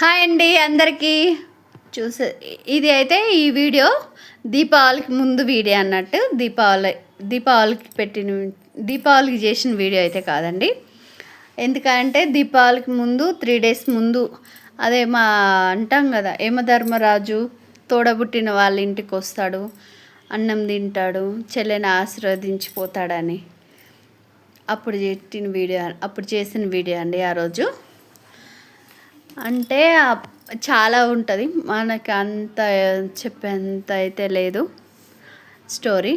Hi అండి అందరికీ. చూసే ఇది అయితే ఈ వీడియో దీపావళికి ముందు వీడియో అన్నట్టు దీపావళి దీపావళికి పెట్టిన దీపావళికి చేసిన వీడియో అయితే కాదండి. ఎందుకంటే దీపావళికి ముందు త్రీ డేస్ ముందు అదే మా అంటాం కదా యమధర్మరాజు తోడబుట్టిన వాళ్ళ ఇంటికి వస్తాడు అన్నం తింటాడు చెల్లెని ఆశీర్వదించిపోతాడని. అప్పుడు పెట్టిన వీడియో అప్పుడు చేసిన వీడియో అండి ఆ రోజు. అంటే చాలా ఉంటుంది. మనకి అంత చెప్పేంత అయితే లేదు స్టోరీ.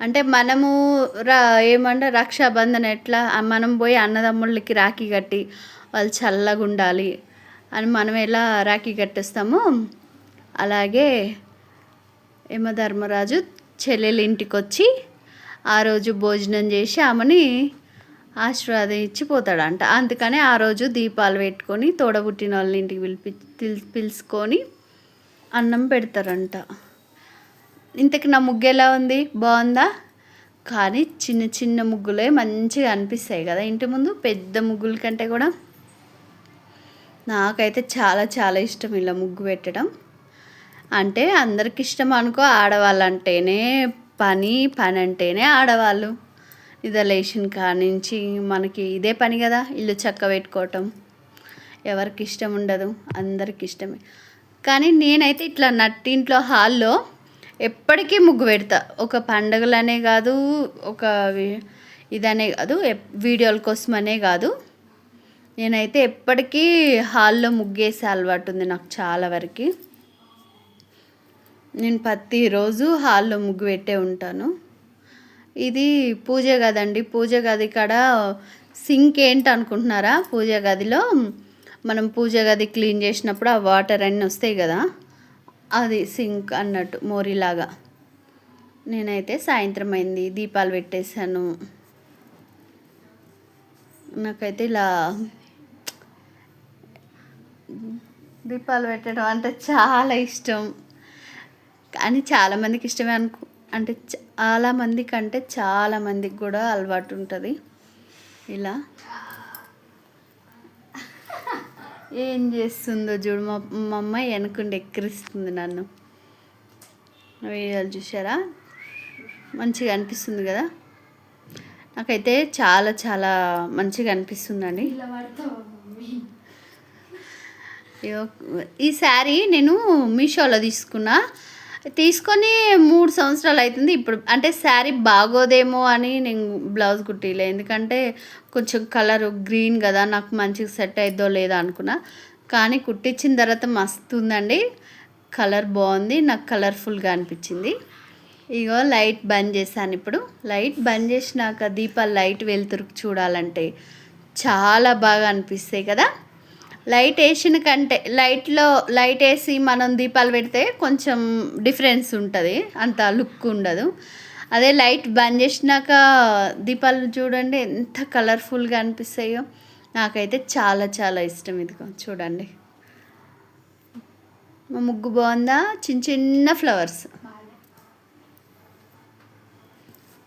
అంటే మనము రా ఏమంటే రక్షాబంధన్ ఎట్లా మనం పోయి అన్నదమ్ముళ్ళకి రాఖీ కట్టి వాళ్ళు చల్లగా ఉండాలి అని మనం ఎలా రాఖీ కట్టేస్తామో అలాగే యమధర్మరాజు చెల్లెలు ఇంటికి వచ్చి ఆ రోజు భోజనం చేసి ఆమెని ఆశీర్వాదించిపోతాడంట అందుకనే ఆ రోజు దీపాలు పెట్టుకొని తోడబుట్టిన వాళ్ళని ఇంటికి పిలిపి పిల్- పిలుచుకొని అన్నం పెడతారంట. ఇంతకు నా ముగ్గు ఎలా ఉంది? బాగుందా? కానీ చిన్న చిన్న ముగ్గులే మంచిగా అనిపిస్తాయి కదా. ఇంటి ముందు పెద్ద ముగ్గుల కంటే కూడా నాకైతే చాలా చాలా ఇష్టం ఇలా ముగ్గు పెట్టడం. అంటే అందరికి ఇష్టం అనుకో ఆడవాళ్ళు అంటేనే పని పని అంటేనే ఆడవాళ్ళు. నిద్రలేసిన కానించి మనకి ఇదే పని కదా ఇల్లు చక్క పెట్టుకోవటం. ఎవరికి ఇష్టం ఉండదు అందరికి ఇష్టమే. కానీ నేనైతే ఇట్లా నట్టింట్లో హాల్లో ఎప్పటికీ ముగ్గు పెడతా. ఒక పండగలనే కాదు ఒక ఇదనే కాదు ఎప్- వీడియోల కోసమనే కాదు. నేనైతే ఎప్పటికీ హాల్లో ముగ్గేసే అలవాటు ఉంది నాకు చాలా వరకు. నేను ప్రతిరోజు హాల్లో ముగ్గు పెట్టే ఉంటాను. ఇది పూజ గది అండి పూజ గది కాడ సింక్ ఏంటి అనుకుంటున్నారా? పూజ గదిలో మనం పూజ గది క్లీన్ చేసినప్పుడు ఆ వాటర్ అన్నీ వస్తాయి కదా అది సింక్ అన్నట్టు మోరీలాగా. నేనైతే సాయంత్రం అయింది. దీపాలు పెట్టేశాను. నాకైతే ఇలా దీపాలు పెట్టడం అంటే చాలా ఇష్టం. కానీ చాలామందికి ఇష్టమే అనుకో అంటే చాలా మందికి అంటే చాలా మందికి కూడా అలవాటు ఉంటుంది ఇలా. ఏం చేస్తుందో చూడు మా మా అమ్మాయి వెనకుండి ఎక్కిరిస్తుంది నన్ను. వీడియోలు చూసారా మంచిగా అనిపిస్తుంది కదా? నాకైతే చాలా చాలా మంచిగా అనిపిస్తుందండి. ఈ శారీ నేను మీషోలో తీసుకున్నా. తీసుకొని మూడు సంవత్సరాలు అవుతుంది. ఇప్పుడు అంటే శారీ బాగోదేమో అని నేను బ్లౌజ్ కుట్టిలే. ఎందుకంటే కొంచెం కలర్ గ్రీన్ కదా నాకు మంచిగా సెట్ అయిద్దో లేదో అనుకున్నా. కానీ కుట్టించిన తర్వాత మస్తు ఉందండి. కలర్ బాగుంది. నాకు కలర్ఫుల్గా అనిపించింది. ఇగో లైట్ బంద్ చేశాను ఇప్పుడు. లైట్ బంద్ చేసినాక దీపాలు లైట్ వెలుతురు చూడాలంటే చాలా బాగా అనిపిస్తాయి కదా. లైట్ వేసిన కంటే లైట్లో లైట్ వేసి మనం దీపాలు పెడితే కొంచెం డిఫరెన్స్ ఉంటుంది అంత లుక్ ఉండదు. అదే లైట్ బంద్ చేసినాక దీపాలు చూడండి ఎంత కలర్ఫుల్గా అనిపిస్తాయో. నాకైతే చాలా చాలా ఇష్టం ఇదిగో చూడండి. మా ముగ్గు బాగుందా? చిన్న చిన్న ఫ్లవర్స్.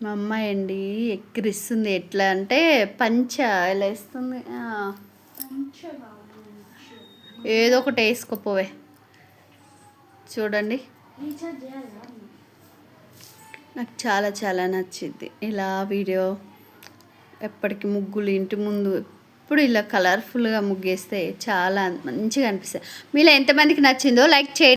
మా అమ్మాయి అండి ఎక్కిరిస్తుంది ఎట్లా అంటే పంచ ఎలా ఇస్తుంది ఏదో ఒకటి వేసుకోపోవే. చూడండి. నాకు చాలా చాలా నచ్చింది ఇలా వీడియో. ఎప్పటికీ ముగ్గులు ఇంటి ముందు ఎప్పుడు ఇలా కలర్ఫుల్గా ముగ్గేస్తే చాలా మంచిగా అనిపిస్తాయి మీలో ఎంతమందికి నచ్చిందో లైక్ చేయండి.